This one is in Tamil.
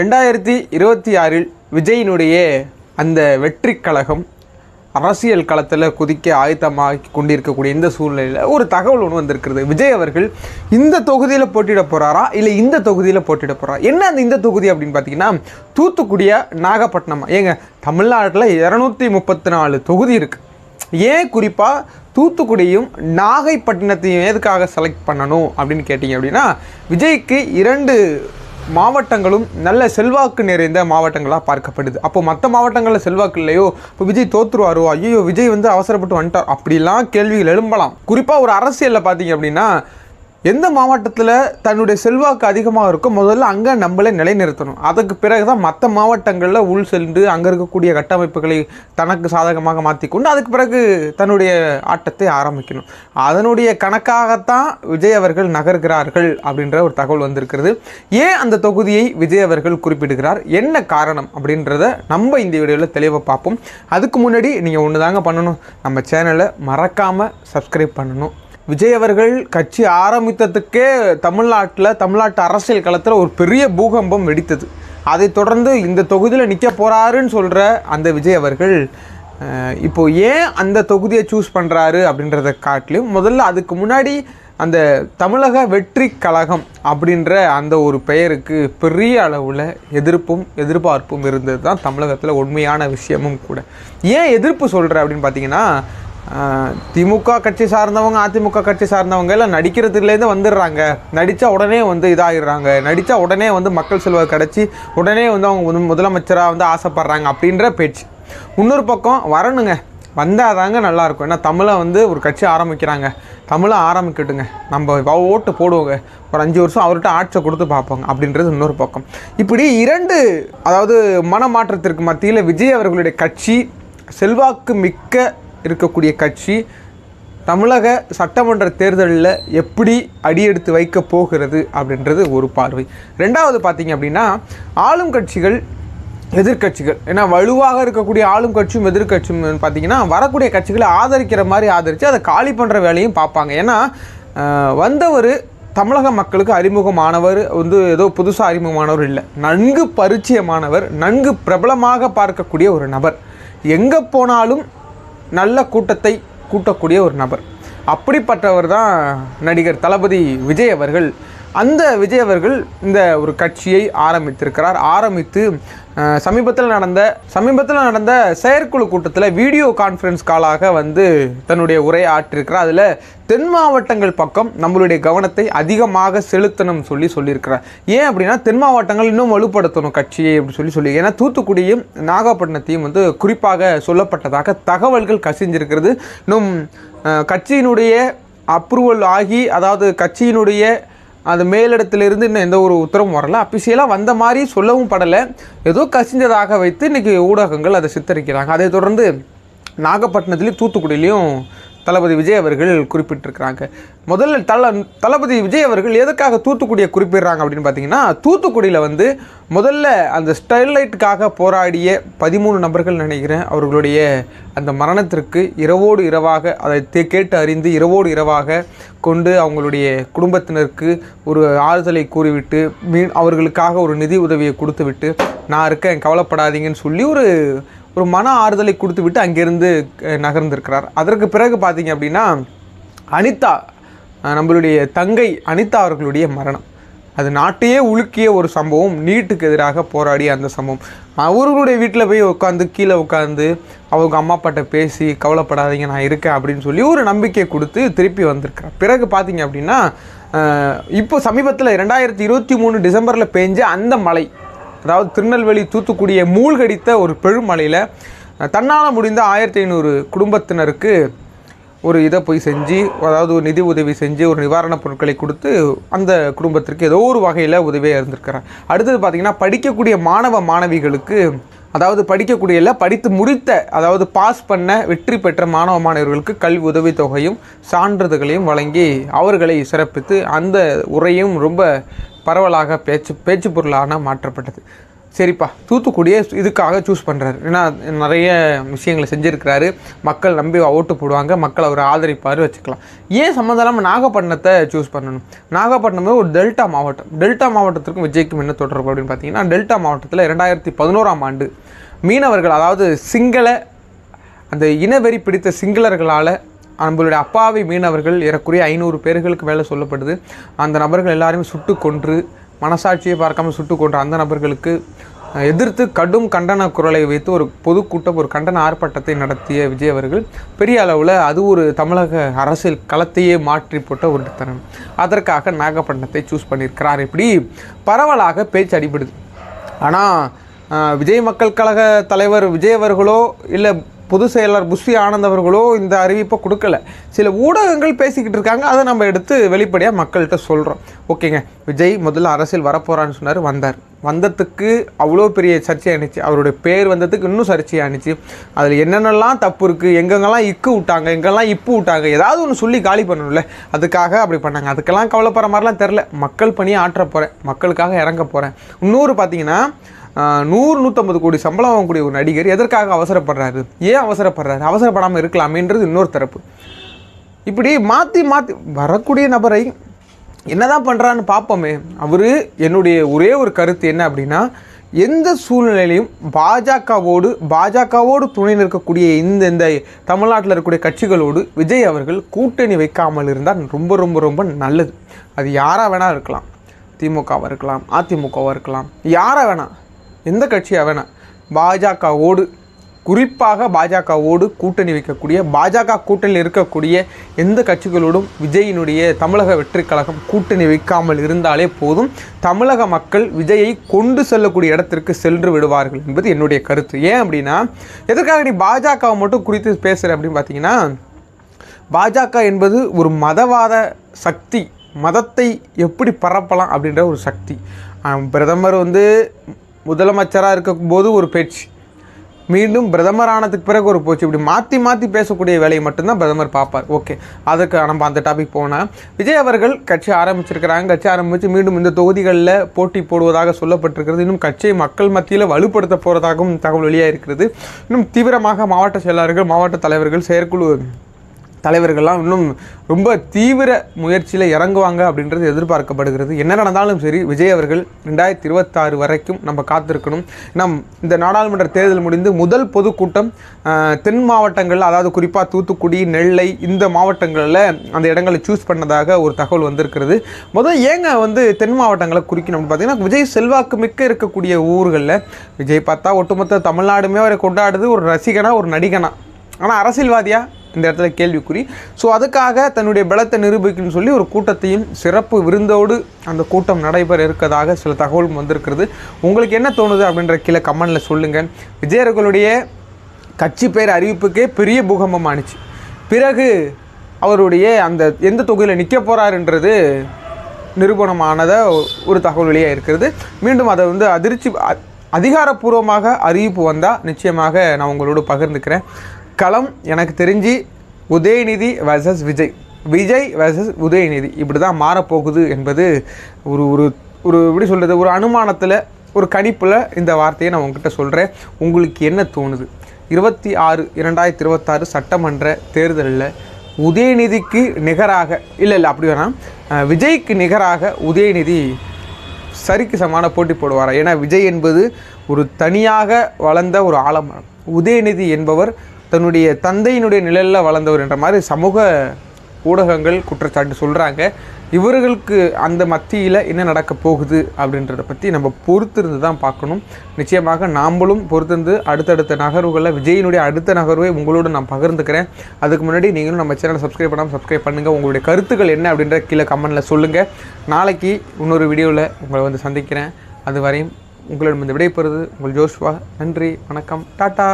ரெண்டாயிரத்தி இருபத்தி ஆறில் விஜயினுடைய அந்த வெற்றி கழகம் அரசியல் களத்தில் குதிக்க ஆயத்தமாகி கொண்டிருக்கக்கூடிய இந்த சூழ்நிலையில் ஒரு தகவல் ஒன்று வந்திருக்கிறது. விஜய் அவர்கள் இந்த தொகுதியில் போட்டியிட போகிறாரா இல்லை இந்த தொகுதியில் போட்டியிட போகிறாரா என்ன அந்த இந்த தொகுதி அப்படின்னு பார்த்தீங்கன்னா தூத்துக்குடியா நாகப்பட்டினமா. ஏங்க தமிழ்நாட்டில் இரநூத்தி முப்பத்தி நாலு தொகுதி இருக்குது ஏன் குறிப்பாக தூத்துக்குடியும் நாகைப்பட்டினத்தையும் எதுக்காக செலக்ட் பண்ணணும் அப்படின்னு கேட்டிங்க அப்படின்னா விஜய்க்கு இரண்டு மாவட்டங்களும் நல்ல செல்வாக்கு நிறைந்த மாவட்டங்களாக பார்க்கப்படுது. அப்போ மற்ற மாவட்டங்களில் செல்வாக்கு இல்லையோ? இப்போ விஜய் தோத்துருவாரோ? ஐயோ விஜய் வந்து அவசரப்பட்டு வந்துட்டார். அப்படிலாம் கேள்விகள் எழும்பலாம். குறிப்பாக ஒரு அரசியலில் பார்த்தீங்க அப்படின்னா எந்த மாவட்டத்தில் தன்னுடைய செல்வாக்கு அதிகமாக இருக்கோ முதல்ல அங்கே நம்மளே நிலைநிறுத்தணும். அதுக்கு பிறகு தான் மற்ற மாவட்டங்களில் உள் சென்று அங்கே இருக்கக்கூடிய கட்டமைப்புகளை தனக்கு சாதகமாக மாற்றிக்கொண்டு அதுக்கு பிறகு தன்னுடைய ஆட்டத்தை ஆரம்பிக்கணும். அதனுடைய கணக்காகத்தான் விஜய் அவர்கள் நகர்கிறார்கள் அப்படின்ற ஒரு தகவல் வந்திருக்கிறது. ஏன் அந்த தொகுதியை விஜய் அவர்கள் குறிப்பிடுகிறார்? என்ன காரணம் அப்படின்றத நம்ம இந்த வீடியோவில் தெளிவாக பார்ப்போம். அதுக்கு முன்னாடி நீங்கள் ஒன்று தாங்க பண்ணணும். நம்ம சேனலை மறக்காமல் சப்ஸ்கிரைப் பண்ணணும். விஜய் அவர்கள் கட்சி ஆரம்பித்ததுக்கே தமிழ்நாட்டில் தமிழ்நாட்டு அரசியல் களத்தில் ஒரு பெரிய பூகம்பம் வெடித்தது. அதைத் தொடர்ந்து இந்த தொகுதியில் நிற்க போகிறாருன்னு சொல்கிற அந்த விஜய் அவர்கள் இப்போ ஏன் அந்த தொகுதியை சூஸ் பண்ணுறாரு அப்படின்றத காட்டிலும் முதல்ல அதுக்கு முன்னாடி அந்த தமிழக வெற்றி கழகம் அப்படின்ற அந்த ஒரு பெயருக்கு பெரிய அளவில் எதிர்ப்பும் எதிர்பார்ப்பும் இருந்தது தான் தமிழகத்தில் உண்மையான விஷயமும் கூட. ஏன் எதிர்ப்பு சொல்கிற அப்படின்னு பார்த்தீங்கன்னா திமுக கட்சி சார்ந்தவங்க அதிமுக கட்சி சார்ந்தவங்க எல்லாம் நடிக்கிறதுலேருந்து வந்துடுறாங்க. நடித்தா உடனே வந்து இதாகிடுறாங்க நடித்தா உடனே வந்து மக்கள் செல்வாக்கு கிடச்சி உடனே வந்து அவங்க முதலமைச்சராக வந்து ஆசைப்படுறாங்க அப்படின்ற பேச்சு. இன்னொரு பக்கம் வரணுங்க. வந்தால் தாங்க நல்லாயிருக்கும் ஏன்னா தமிழை வந்து ஒரு கட்சி ஆரம்பிக்கிறாங்க. தமிழை ஆரம்பிக்கட்டுங்க. நம்ம ஓட்டு போடுவோங்க. ஒரு அஞ்சு வருஷம் அவர்கிட்ட ஆட்சியை கொடுத்து பார்ப்போங்க அப்படின்றது இன்னொரு பக்கம். இப்படி இரண்டு அதாவது மனமாற்றத்திற்கு மத்தியில் விஜய் அவர்களுடைய கட்சி செல்வாக்கு மிக்க இருக்கக்கூடிய கட்சி தமிழக சட்டமன்ற தேர்தலில் எப்படி அடியெடுத்து வைக்க போகிறது அப்படின்றது ஒரு பார்வை. ரெண்டாவது பார்த்தீங்க அப்படின்னா ஆளும் கட்சிகள் எதிர்க்கட்சிகள். ஏன்னா வலுவாக இருக்கக்கூடிய ஆளும் கட்சியும் எதிர்க்கட்சியும் பார்த்தீங்கன்னா வரக்கூடிய கட்சிகளை ஆதரிக்கிற மாதிரி ஆதரித்து அதை காலி பண்ணுற வேலையும் பார்ப்பாங்க. ஏன்னா வந்தவர் தமிழக மக்களுக்கு அறிமுகமானவர் வந்து ஏதோ புதுசாக அறிமுகமானவர் இல்லை. நன்கு பரிச்சயமானவர் நன்கு பிரபலமாக பார்க்கக்கூடிய ஒரு நபர். எங்கே போனாலும் நல்ல கூட்டத்தை கூட்டக்கூடிய ஒரு நபர். அப்படிப்பட்டவர் தான் நடிகர் தளபதி விஜய் அவர்கள். அந்த விஜய் அவர்கள் இந்த ஒரு கட்சியை ஆரம்பித்திருக்கிறார். ஆரம்பித்து சமீபத்தில் நடந்த சமீபத்தில் நடந்த செயற்குழு கூட்டத்தில் வீடியோ கான்ஃபரன்ஸ் காலாக வந்து தன்னுடைய உரை ஆற்றிருக்கிறார். அதில் தென் மாவட்டங்கள் பக்கம் நம்மளுடைய கவனத்தை அதிகமாக செலுத்தணும் சொல்லி சொல்லியிருக்கிறார். ஏன் அப்படின்னா தென் மாவட்டங்கள் இன்னும் வலுப்படுத்தணும் கட்சியை அப்படின்னு சொல்லி சொல்லி ஏன்னா தூத்துக்குடியும் நாகப்பட்டினத்தையும் வந்து குறிப்பாக சொல்லப்பட்டதாக தகவல்கள் கசிஞ்சிருக்கிறது. இன்னும் கட்சியினுடைய அப்ரூவல் ஆகி அதாவது கட்சியினுடைய அது மேலிடத்திலிருந்து இன்னும் எந்த ஒரு உத்தரவும் வரல. அபிஷியலாக வந்த மாதிரி சொல்லவும் படலை. ஏதோ கசிஞ்சதாக வைத்து இன்றைக்கி ஊடகங்கள் அதை சித்தரிக்கிறாங்க. அதை தொடர்ந்து நாகப்பட்டினத்துலேயும் தூத்துக்குடியிலையும் தளபதி விஜய் அவர்கள் குறிப்பிட்டிருக்கிறாங்க. முதல்ல தள தளபதி விஜய் அவர்கள் எதுக்காக தூத்துக்குடியை குறிப்பிடுறாங்க அப்படின்னு பார்த்தீங்கன்னா தூத்துக்குடியில் வந்து முதல்ல அந்த ஸ்டெர்லைட்டுக்காக போராடிய பதிமூணு நபர்கள் நினைக்கிறேன் அவர்களுடைய அந்த மரணத்திற்கு இரவோடு இரவாக அதை தே- கேட்டு அறிந்து இரவோடு இரவாக கொண்டு அவங்களுடைய குடும்பத்தினருக்கு ஒரு ஆறுதலை கூறிவிட்டு மீன் அவர்களுக்காக ஒரு நிதி உதவியை கொடுத்துவிட்டு நான் இருக்கேன் கவலைப்படாதீங்கன்னு சொல்லி ஒரு ஒரு மன ஆறுதலை கொடுத்து விட்டு அங்கேருந்து நகர்ந்திருக்கிறார். அதற்கு பிறகு பார்த்தீங்க அப்படின்னா அனிதா நம்மளுடைய தங்கை அனிதா அவர்களுடைய மரணம். அது நாட்டையே உலுக்கிய ஒரு சம்பவம் நீட்டுக்கு எதிராக போராடிய அந்த சம்பவம். அவர்களுடைய வீட்டில் போய் உட்காந்து கீழே உட்காந்து அவங்க அம்மா அப்பாட்ட பேசி கவலைப்படாதீங்க நான் இருக்கேன் அப்படின்னு சொல்லி ஒரு நம்பிக்கை கொடுத்து திருப்பி வந்திருக்கிறார். பிறகு பார்த்தீங்க அப்படின்னா இப்போ சமீபத்தில் ரெண்டாயிரத்தி இருபத்தி மூணு டிசம்பரில் பெஞ்ச அந்த மழை அதாவது திருநெல்வேலி தூத்துக்குடியை மூழ்கடித்த ஒரு பெருமலையில் தன்னால் முடிந்த ஆயிரத்தி ஐநூறு குடும்பத்தினருக்கு ஒரு இதை போய் செஞ்சு அதாவது ஒரு நிதி உதவி செஞ்சு ஒரு நிவாரணப் பொருட்களை கொடுத்து அந்த குடும்பத்திற்கு ஏதோ ஒரு வகையில் உதவியாக இருந்திருக்கிறார். அடுத்தது பார்த்திங்கன்னா படிக்கக்கூடிய மாணவ மாணவிகளுக்கு அதாவது படிக்கக்கூடிய இல்லை படித்து முடித்த அதாவது பாஸ் பண்ண வெற்றி பெற்ற மாணவ மாணவர்களுக்கு கல்வி உதவித்தொகையும் சான்றிதழ்களையும் வழங்கி அவர்களை சிறப்பித்து அந்த உரையும் ரொம்ப பரவலாக பேச்சு பேச்சு பொருளான மாற்றப்பட்டது. சரிப்பா தூத்துக்குடியே இதுக்காக சூஸ் பண்ணுறாரு ஏன்னா நிறைய விஷயங்களை செஞ்சுருக்கிறாரு. மக்கள் நம்பி ஓட்டு போடுவாங்க. மக்கள் அவர் ஆதரிப்பார் வச்சுக்கலாம். ஏன் சம்மந்தம் இல்லாமல் நாகப்பட்டினத்தை சூஸ் பண்ணணும்? நாகப்பட்டினம் ஒரு டெல்டா மாவட்டம். டெல்டா மாவட்டத்திற்கும் விஜய்க்கும் என்ன தொடர்பு அப்படின்னு பார்த்தீங்கன்னா டெல்டா மாவட்டத்தில் இரண்டாயிரத்தி பதினோராம் ஆண்டு மீனவர்கள் அதாவது சிங்கள அந்த இனவெறி பிடித்த சிங்களர்களால் நம்மளுடைய அப்பாவி மீனவர்கள் ஏறக்குறைய ஐநூறு பேர்களுக்கு மேலே சொல்லப்படுது. அந்த நபர்கள் எல்லாருமே சுட்டு கொன்று மனசாட்சியை பார்க்காம சுட்டு கொன்ற அந்த நபர்களுக்கு எதிர்த்து கடும் கண்டன குரலை வைத்து ஒரு பொதுக்கூட்டம் ஒரு கண்டன ஆர்ப்பாட்டத்தை நடத்திய விஜய் அவர்கள் பெரிய அளவில் அது ஒரு தமிழக அரசியல் களத்தையே மாற்றி போட்ட ஒரு தரம் அதற்காக நாகப்பட்டினத்தை சூஸ் பண்ணியிருக்கிறார். இப்படி பரவலாக பேச்சு அடிபடுது. ஆனால் விஜய் மக்கள் கழக தலைவர் விஜய் அவர்களோ இல்லை பொதுச் செயலர் புஷ்வி ஆனந்த் அவர்களோ இந்த அறிவிப்பை கொடுக்கல. சில ஊடகங்கள் பேசிக்கிட்டு இருக்காங்க. அதை நம்ம எடுத்து வெளிப்படையாக மக்கள்கிட்ட சொல்கிறோம் ஓகேங்க. விஜய் முதல்ல அரசியல் வரப்போகிறான்னு சொன்னார் வந்தார். வந்ததுக்கு அவ்வளோ பெரிய சர்ச்சை அவருடைய பேர் வந்ததுக்கு இன்னும் சர்ச்சை ஆனிச்சு அதில் என்னென்னலாம் தப்பு இருக்குது எங்கெங்கெல்லாம் இக்கு விட்டாங்க? எங்கெல்லாம் இப்பு விட்டாங்க? ஏதாவது ஒன்று சொல்லி காலி பண்ணணும்ல. அதுக்காக அப்படி பண்ணாங்க. அதுக்கெல்லாம் கவலைப்படுற மாதிரிலாம் தெரில மக்கள் பணியை ஆற்ற போகிறேன் மக்களுக்காக இறங்க போகிறேன் இன்னொரு பார்த்தீங்கன்னா நூறு நூற்றம்பது கோடி சம்பளம் வாங்கக்கூடிய ஒரு நடிகர் எதற்காக அவசரப்படுறாரு? ஏன் அவசரப்படுறாரு? அவசரப்படாமல் இருக்கலாமேன்றது இன்னொரு தரப்பு. இப்படி மாற்றி மாற்றி வரக்கூடிய நபரை என்னதான் பண்ணுறான்னு பார்ப்போமே. அவர் என்னுடைய ஒரே ஒரு கருத்து என்ன அப்படின்னா எந்த சூழ்நிலையிலையும் பாஜகவோடு பாஜகவோடு துணை நிற்கக்கூடிய இந்த இந்த தமிழ்நாட்டில் இருக்கக்கூடிய கட்சிகளோடு விஜய் அவர்கள் கூட்டணி வைக்காமல் இருந்தால் ரொம்ப ரொம்ப ரொம்ப நல்லது. அது யாராக வேணால் இருக்கலாம். திமுகவாக இருக்கலாம் அதிமுகவாக இருக்கலாம். யாராக வேணாம் எந்த கட்சியாக வேணாம் பாஜகவோடு குறிப்பாக பாஜகவோடு கூட்டணி வைக்கக்கூடிய பாஜக கூட்டணியில் இருக்கக்கூடிய எந்த கட்சிகளோடும் விஜயினுடைய தமிழக வெற்றி கழகம் கூட்டணி வைக்காமல் இருந்தாலே போதும். தமிழக மக்கள் விஜயை கொண்டு செல்லக்கூடிய இடத்திற்கு சென்று விடுவார்கள் என்பது என்னுடைய கருத்து. ஏன் அப்படின்னா எதற்காக நீ பாஜகவை மட்டும் குறித்து பேசுகிற அப்படின்னு பார்த்தீங்கன்னா பாஜக என்பது ஒரு மதவாத சக்தி. மதத்தை எப்படி பரப்பலாம் அப்படின்ற ஒரு சக்தி. பிரதமர் வந்து முதலமைச்சராக இருக்கும்போது ஒரு பேச்சு. மீண்டும் பிரதமர் ஆனதுக்கு பிறகு ஒரு போச்சு. இப்படி மாற்றி மாற்றி பேசக்கூடிய வேலையை மட்டும்தான் பிரதமர் பார்ப்பார். ஓகே. அதுக்கு நம்ம அந்த டாபிக் போனால் விஜய் அவர்கள் கட்சி ஆரம்பிச்சிருக்கிறாங்க. கட்சி ஆரம்பித்து மீண்டும் இந்த தொகுதிகளில் போட்டி போடுவதாக சொல்லப்பட்டிருக்கிறது. இன்னும் கட்சியை மக்கள் மத்தியில் வலுப்படுத்த போகிறதாகவும் தகவல் வெளியாக இருக்கிறது இன்னும் தீவிரமாக மாவட்ட செயலாளர்கள் மாவட்ட தலைவர்கள் செயற்குழு தலைவர்கள்லாம் இன்னும் ரொம்ப தீவிர முயற்சியில் இறங்குவாங்க அப்படின்றது எதிர்பார்க்கப்படுகிறது. என்ன நடந்தாலும் சரி விஜய் அவர்கள் ரெண்டாயிரத்தி இருபத்தாறு வரைக்கும் நம்ம காத்திருக்கணும். நம் இந்த நாடாளுமன்ற தேர்தல் முடிந்து முதல் பொதுக்கூட்டம் தென் மாவட்டங்கள் அதாவது குறிப்பாக தூத்துக்குடி நெல்லை இந்த மாவட்டங்களில் அந்த இடங்களை சூஸ் பண்ணதாக ஒரு தகவல் வந்திருக்கிறது. முதல் ஏங்க வந்து தென் மாவட்டங்களை குறிக்கணும் பார்த்தீங்கன்னா விஜய் செல்வாக்கு மிக்க இருக்கக்கூடிய ஊர்களில் விஜய் பார்த்தா ஒட்டுமொத்த தமிழ்நாடுமே அவரை கொண்டாடுது. ஒரு ரசிகனா ஒரு நடிகனா. ஆனால் அரசியல்வாதியாக இந்த இடத்துல கேள்விக்குறி. ஸோ அதுக்காக தன்னுடைய பலத்தை நிரூபிக்கணும்னு சொல்லி ஒரு கூட்டத்தையும் சிறப்பு விருந்தோடு அந்த கூட்டம் நடைபெற இருக்கதாக சில தகவலும் வந்திருக்கிறது. உங்களுக்கு என்ன தோணுது அப்படின்ற கீழே கமெண்டில் சொல்லுங்கள் விஜயர்களுடைய கட்சி பேர் அறிவிப்புக்கே பெரிய பூகம்பம் ஆணுச்சு பிறகு அவருடைய அந்த எந்த தொகுதியில் நிற்க போகிறாருன்றது நிரூபணமானத ஒரு தகவல் வெளியாக இருக்கிறது. மீண்டும் அதை வந்து அதிர்ச்சி அ- அதிகாரப்பூர்வமாக அறிவிப்பு வந்தால் நிச்சயமாக நான் உங்களோடு பகிர்ந்துக்கிறேன். களம் எனக்கு தெரிஞ்சு உதயநிதி வர்சஸ் விஜய். விஜய் வர்சஸ் உதயநிதி. இப்படி தான் மாறப்போகுது என்பது ஒரு ஒரு ஒரு எப்படி சொல்கிறது ஒரு அனுமானத்தில் ஒரு கணிப்பில் இந்த வார்த்தையை நான் உங்ககிட்ட சொல்கிறேன் உங்களுக்கு என்ன தோணுது? இருபத்தி ஆறு இரண்டாயிரத்தி இருபத்தாறு சட்டமன்ற தேர்தலில் உதயநிதிக்கு நிகராக இல்லை இல்லை அப்படி வேணாம். விஜய்க்கு நிகராக உதயநிதி சரிக்கு சமான போட்டி போடுவாரா? ஏன்னா விஜய் என்பது ஒரு தனியாக வளர்ந்த ஒரு ஆலமரம். உதயநிதி என்பவர் தன்னுடைய தந்தையினுடைய நிழலில் வளர்ந்தவர் என்ற மாதிரி சமூக ஊடகங்கள் குற்றச்சாட்டு சொல்கிறாங்க இவர்களுக்கு அந்த மத்தியில் என்ன நடக்க போகுது அப்படின்றத பற்றி நம்ம பொறுத்திருந்து தான் பார்க்கணும். நிச்சயமாக நாம்பளும் பொறுத்திருந்து அடுத்தடுத்த நகர்வுகளில் விஜயினுடைய அடுத்த நகர்வை உங்களோட நான் பகிர்ந்துக்கிறேன். அதுக்கு முன்னாடி நீங்களும் நம்ம சேனலை சப்ஸ்கிரைப் பண்ணாமல் சப்ஸ்கிரைப் பண்ணுங்கள் உங்களுடைய கருத்துக்கள் என்ன அப்படின்ற கீழே கமெண்டில் சொல்லுங்கள் நாளைக்கு இன்னொரு வீடியோவில் உங்களை வந்து சந்திக்கிறேன். அது வரையும் உங்களிடம் இந்த விடைபெறுது உங்கள் ஜோஷ்வா. நன்றி வணக்கம். டாட்டா!